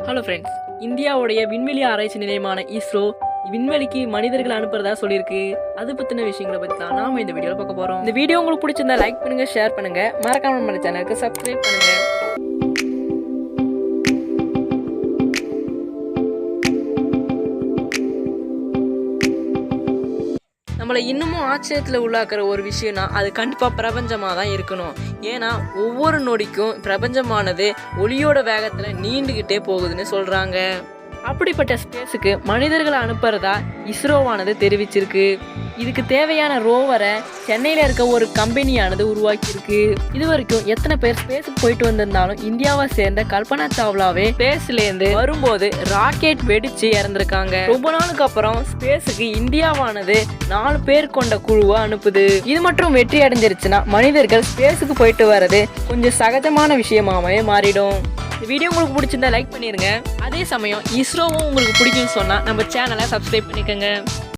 Hello friends இந்தியாவுடைய விண்வெளி ஆராய்ச்சி நிலையமான இஸ்ரோ விண்வெளிக்கு மனிதர்கள் அனுப்புறதா சொல்லியிருக்கு. அது பத்தின விஷயங்களை பத்தி தான் நாம இந்த வீடியோல பார்க்க போறோம். இந்த வீடியோ உங்களுக்கு பிடிச்சிருந்தா லைக் பண்ணுங்க ஷேர் பண்ணுங்க. மறக்காம நம்ம சேனலுக்கு சப்ஸ்கிரைப் பண்ணுங்க. நம்மளை இன்னமும் ஆச்சரியத்தில் உள்ளாக்குற ஒரு விஷயம்னா அது கண்டிப்பாக பிரபஞ்சமாக தான் இருக்கணும். ஏன்னா ஒவ்வொரு நொடிக்கும் பிரபஞ்சமானது ஒளியோட வேகத்தில் நீண்டுக்கிட்டே போகுதுன்னு சொல்கிறாங்க அப்படிப்பட்ட ஸ்பேஸுக்கு மனிதர்களை அனுப்புறதா இஸ்ரோவானது தெரிவிச்சிருக்கு. இதுக்கு தேவையான ரோவரை சென்னையில் இருக்க ஒரு கம்பெனியானது உருவாக்கியிருக்கு. இது வரைக்கும் எத்தனை பேர் ஸ்பேஸுக்கு போயிட்டு வந்திருந்தாலும் இந்தியாவை சேர்ந்த கல்பனா சாவ்லாவே ஸ்பேஸ்லேருந்து வரும்போது ராக்கெட் வெடிச்சு இறந்துருக்காங்க. ரொம்ப நாளுக்கு அப்புறம் ஸ்பேஸுக்கு இந்தியாவானது நாலு பேர் கொண்ட குழுவை அனுப்புது. இது மட்டும் வெற்றி அடைஞ்சிருச்சுன்னா மனிதர்கள் ஸ்பேஸுக்கு போயிட்டு வர்றது கொஞ்சம் சகஜமான விஷயமாவே மாறிடும். இந்த வீடியோ உங்களுக்கு பிடிச்சிருந்தா லைக் பண்ணிருங்க. அதே சமயம் இஸ்ரோவும் உங்களுக்கு பிடிக்கும்னு சொன்னா நம்ம சேனலை சப்ஸ்கிரைப் பண்ணிக்கோங்க.